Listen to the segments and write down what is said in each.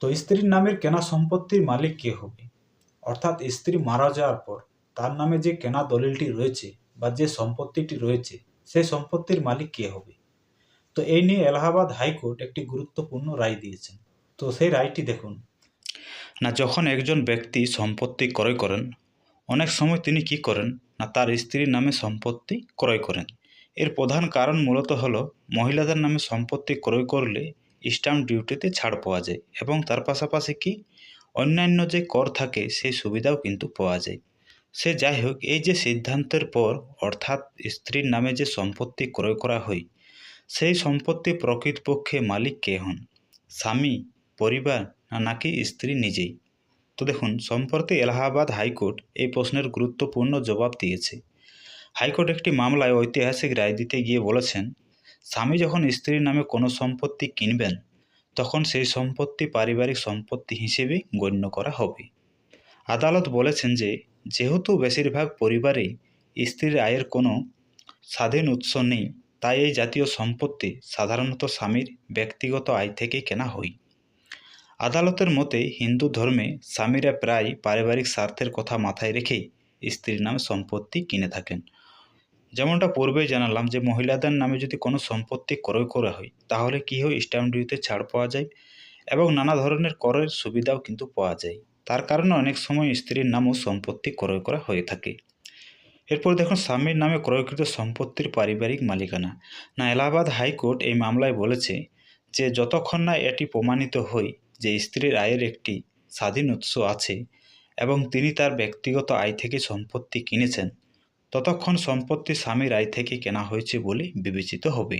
তো স্ত্রীর নামের কেনা সম্পত্তির মালিক কে হবে? অর্থাৎ স্ত্রী মারা যাওয়ার পর তার নামে যে কেনা দলিলটি রয়েছে বা যে সম্পত্তিটি রয়েছে, সেই সম্পত্তির মালিক কে হবে? তো এই নিয়ে এলাহাবাদ হাইকোর্ট একটি গুরুত্বপূর্ণ রায় দিয়েছেন। তো সেই রায়টি দেখুন। না, যখন একজন ব্যক্তি সম্পত্তি ক্রয় করেন, অনেক সময় তিনি কি করেন? না, তার স্ত্রীর নামে সম্পত্তি ক্রয় করেন। এর প্রধান কারণ মূলত হলো, মহিলাদের নামে সম্পত্তি ক্রয় করলে স্ট্যাম্প ডিউটিতে ছাড় পাওয়া যায় এবং তার পাশাপাশি কি অন্যান্য যে কর থাকে সেই সুবিধাও কিন্তু পাওয়া যায়। সে যাই হোক, এই যে সিদ্ধান্তের পর অর্থাৎ স্ত্রীর নামে যে সম্পত্তি ক্রয় করা হয়, সেই সম্পত্তি প্রকৃতপক্ষে মালিক কে হন? স্বামী, পরিবার না নাকি স্ত্রী নিজেই? তো দেখুন, সম্প্রতি এলাহাবাদ হাইকোর্ট এই প্রশ্নের গুরুত্বপূর্ণ জবাব দিয়েছে। হাইকোর্ট একটি মামলায় ঐতিহাসিক রায় দিতে গিয়ে বলেছেন স্বামী যখন স্ত্রীর নামে কোনো সম্পত্তি কিনবেন, তখন সেই সম্পত্তি পারিবারিক সম্পত্তি হিসেবে গণ্য করা হবে। আদালত বলেছেন যে, যেহেতু বেশিরভাগ পরিবারে স্ত্রীর আয়ের কোনো স্বাধীন উৎস নেই, তাই এই জাতীয় সম্পত্তি সাধারণত স্বামীর ব্যক্তিগত আয় থেকে কেনা হয়। আদালতের মতে হিন্দু ধর্মে স্বামীরা প্রায় পারিবারিক স্বার্থের কথা মাথায় রেখেই স্ত্রীর নামে সম্পত্তি কিনে থাকেন। যেমনটা পূর্বেই জানালাম যে মহিলাদের নামে যদি কোনো সম্পত্তি ক্রয় করা হয়, তাহলে কী হয়? স্ট্যাম্প ডিউটিতে ছাড় পাওয়া যায় এবং নানা ধরনের করের সুবিধাও কিন্তু পাওয়া যায়। তার কারণে অনেক সময় স্ত্রীর নামও সম্পত্তি ক্রয় করা হয়ে থাকে। এরপর দেখুন, স্বামীর নামে ক্রয়কৃত সম্পত্তির পারিবারিক মালিকানা। না, এলাহাবাদ হাইকোর্ট এই মামলায় বলেছে যে, যতক্ষণ না এটি প্রমাণিত হয় যে স্ত্রীর আয়ের একটি স্বাধীন উৎস আছে এবং তিনি তার ব্যক্তিগত আয় থেকে সম্পত্তি কিনেছেন ততক্ষণ সম্পত্তি স্বামীর আয় থেকে কেনা হয়েছে বলে বিবেচিত হবে।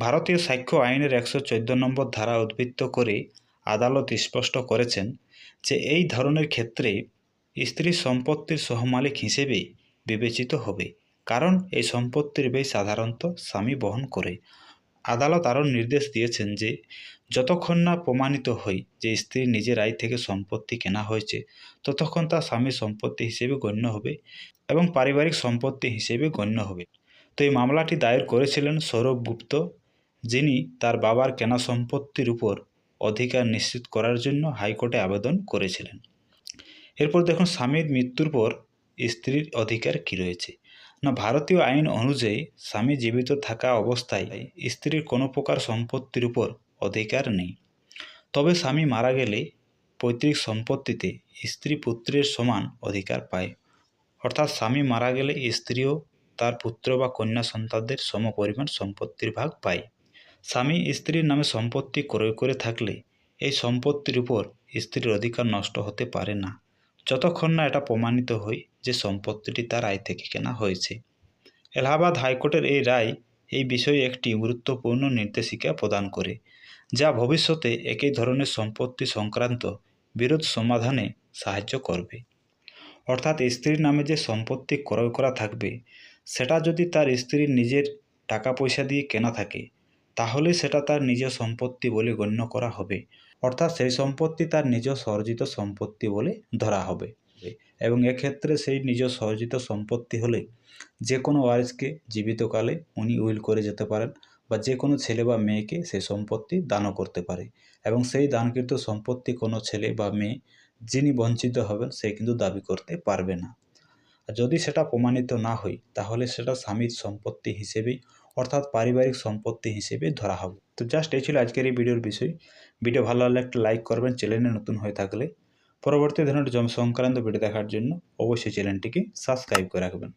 ভারতীয় সাক্ষ্য আইনের একশো চোদ্দ নম্বর ধারা উদ্বৃত্ত করে আদালত স্পষ্ট করেছেন যে এই ধরনের ক্ষেত্রে স্ত্রী সম্পত্তির সহমালিক হিসেবে বিবেচিত হবে, কারণ এই সম্পত্তির বেশ সাধারণত স্বামী বহন করে। আদালত আরও নির্দেশ দিয়েছেন যে, যতক্ষণ না প্রমাণিত হয় যে স্ত্রী নিজের আয় থেকে সম্পত্তি কেনা হয়েছে, ততক্ষণ তা স্বামীর সম্পত্তি হিসেবে গণ্য হবে এবং পারিবারিক সম্পত্তি হিসেবে গণ্য হবে। তো এই মামলাটি দায়ের করেছিলেন সৌরভ গুপ্ত, যিনি তার বাবার কেনা সম্পত্তির উপর অধিকার নিশ্চিত করার জন্য হাইকোর্টে আবেদন করেছিলেন। এরপর দেখুন স্বামীর মৃত্যুর পর স্ত্রীর অধিকার কী রয়েছে। না, ভারতীয় আইন অনুযায়ী স্বামী জীবিত থাকা অবস্থায় স্ত্রীর কোনো প্রকার সম্পত্তির উপর অধিকার নেই। তবে স্বামী মারা গেলে পৈতৃক সম্পত্তিতে স্ত্রী পুত্রের সমান অধিকার পায়। অর্থাৎ স্বামী মারা গেলে স্ত্রীও তার পুত্র বা কন্যা সন্তানদের সমপরিমাণ সম্পত্তির ভাগ পায়। স্বামী স্ত্রীর নামে সম্পত্তি ক্রয় করে থাকলে এই সম্পত্তির উপর স্ত্রীর অধিকার নষ্ট হতে পারে না। যতক্ষণ না এটা প্রমাণিত হয় যে সম্পত্তিটি তার আয় থেকে কেনা হয়েছে। এলাহাবাদ হাইকোর্টের এই রায় এই বিষয়ে একটি গুরুত্বপূর্ণ নির্দেশিকা প্রদান করে, যা ভবিষ্যতে একই ধরনের সম্পত্তি সংক্রান্ত বিরোধ সমাধানে সাহায্য করবে। অর্থাৎ স্ত্রীর নামে যে সম্পত্তি ক্রয় করা থাকবে, সেটা যদি তার স্ত্রীর নিজের টাকা পয়সা দিয়ে কেনা থাকে, তাহলে সেটা তার নিজ সম্পত্তি বলে গণ্য করা হবে। অর্থাৎ সেই সম্পত্তি তার নিজ সর্জিত সম্পত্তি বলে ধরা হবে। এবং এক্ষেত্রে সেই নিজ সর্জিত সম্পত্তি হলে যে কোনো ওয়ারিসকে জীবিতকালে উনি উইল করে যেতে পারেন বা যে কোনো ছেলে বা মেয়েকে সেই সম্পত্তি দানও করতে পারে। এবং সেই দানকৃত সম্পত্তি কোনো ছেলে বা মেয়ে যিনি বঞ্চিত হবেন সে কিন্তু দাবি করতে পারবে না। যদি সেটা প্রমাণিত না হয়, তাহলে সেটা স্বামীর সম্পত্তি হিসেবেই অর্থাৎ পারিবারিক সম্পত্তি হিসেবে ধরা হবে। তো জাস্ট এই ছিল আজকের এই ভিডিওর বিষয়। ভিডিও ভালো লাগলে একটা লাইক করবেন চ্যানেলে নতুন হয়ে থাকলে। পরবর্তী ধরনের জম সংক্রান্ত ভিডিও দেখার জন্য অবশ্যই চ্যানেলটিকে সাবস্ক্রাইব করে রাখবেন।